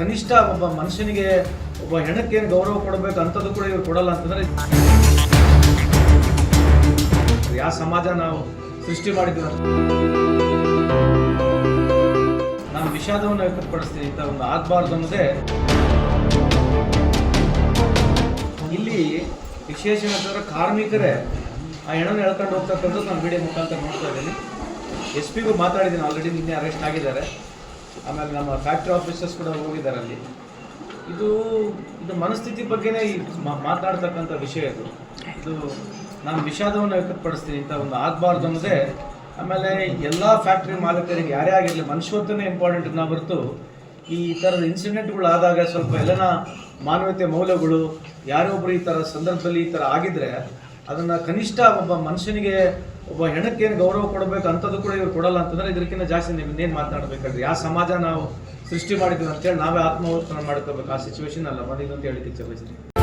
ಕನಿಷ್ಠ ಒಬ್ಬ ಮನುಷ್ಯನಿಗೆ ಒಬ್ಬ ಹೆಣಕ್ಕೆ ಏನು ಗೌರವ ಕೊಡಬೇಕು ಅಂಥದ್ದು ಕೂಡ ಇವ್ರು ಕೊಡಲ್ಲ ಅಂತಂದ್ರೆ ಯಾವ ಸಮಾಜ ನಾವು ಸೃಷ್ಟಿ ಮಾಡಿದ್ವಿ ನಾನು ವಿಷಾದವನ್ನು ವ್ಯಕ್ತಪಡಿಸ್ತೀನಿ ಇಂಥ ಒಂದು ಆಗಬಾರ್ದು ಅನ್ನೋದೇ. ಇಲ್ಲಿ ವಿಶೇಷ ಏನಂತಂದ್ರೆ ಕಾರ್ಮಿಕರೇ ಆ ಹೆಣನ ಎಳ್ಕೊಂಡು ಹೋಗ್ತಕ್ಕಂಥದ್ದು ನಾನು ವಿಡಿಯೋ ಮುಖಾಂತರ ನೋಡ್ತಾ ಇದ್ದೀನಿ. ಎಸ್ ಪಿಗೂ ಮಾತಾಡಿದ್ದೀನಿ ಆಲ್ರೆಡಿ ನಿನ್ನೆ ಅರೆಸ್ಟ್ ಆಗಿದ್ದಾರೆ. ಆಮೇಲೆ ನಮ್ಮ ಫ್ಯಾಕ್ಟ್ರಿ ಆಫೀಸರ್ಸ್ ಕೂಡ ಹೋಗಿದ್ದಾರೆ ಅಲ್ಲಿ ಇದು ಇದು ಮನಸ್ಥಿತಿ ಬಗ್ಗೆನೇ ಮಾತಾಡ್ತಕ್ಕಂಥ ವಿಷಯ ಇದು. ಇದು ನಾನು ವಿಷಾದವನ್ನು ವ್ಯಕ್ತಪಡಿಸ್ತೀನಿ ಇಂಥ ಒಂದು ಆಗಬಾರ್ದು ಅನ್ನೋದೇ. ಆಮೇಲೆ ಎಲ್ಲ ಫ್ಯಾಕ್ಟ್ರಿ ಮಾಲೀಕರಿಗೆ ಯಾರೇ ಆಗಿರಲಿ ಮನುಷ್ಯತ್ವನೇ ಇಂಪಾರ್ಟೆಂಟ್ ನಾವು ಬರ್ತು ಈ ಥರದ ಇನ್ಸಿಡೆಂಟ್ಗಳು ಆದಾಗ ಸ್ವಲ್ಪ ಎಲ್ಲನ ಮಾನವೀಯತೆ ಮೌಲ್ಯಗಳು ಯಾರೊಬ್ಬರು ಈ ಥರ ಸಂದರ್ಭದಲ್ಲಿ ಈ ಥರ ಆಗಿದ್ರೆ ಅದನ್ನು ಕನಿಷ್ಠ ಒಬ್ಬ ಮನುಷ್ಯನಿಗೆ ಒಬ್ಬ ಹೆಣಕ್ಕೆ ಏನು ಗೌರವ ಕೊಡಬೇಕು ಅಂಥದ್ದು ಕೂಡ ಇವ್ರು ಕೊಡಲ್ಲ ಅಂತಂದ್ರೆ ಇದಕ್ಕಿಂತ ಜಾಸ್ತಿ ನೀವು ಇನ್ನೇನು ಮಾತಾಡ್ಬೇಕಾದ್ರೆ? ಯಾವ ಸಮಾಜ ನಾವು ಸೃಷ್ಟಿ ಮಾಡಿದ್ವಿ ಅಂತೇಳಿ ನಾವೇ ಆತ್ಮವರ್ತನ ಮಾಡ್ಕೋಬೇಕು. ಆ ಸಿಚುವೇಶನ್ ಅಲ್ಲ. ಬಂದಿದ್ದು ಅಂತ ಹೇಳಿಕ್ಕೆ ಬಯಸ್ತೀನಿ.